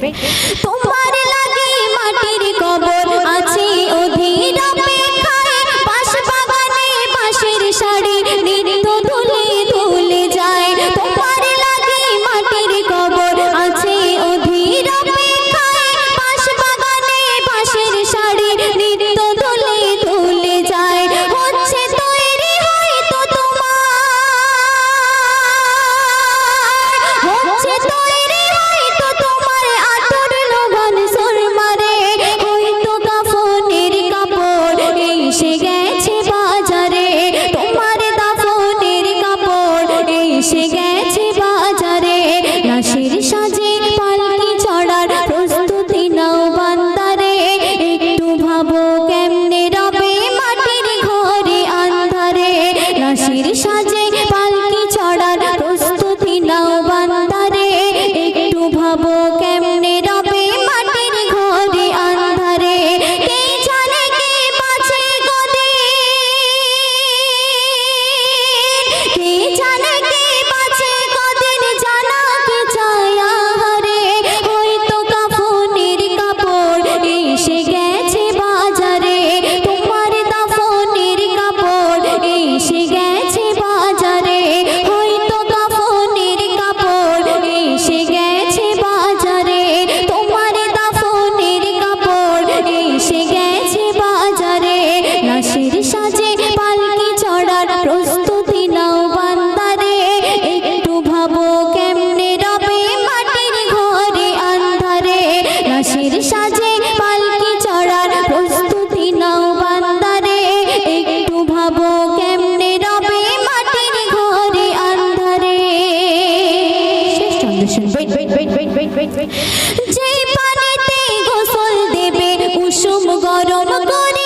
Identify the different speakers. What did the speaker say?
Speaker 1: Về. শির সাজে যে পানিতে গোসল দেবে উষুম গরম
Speaker 2: করে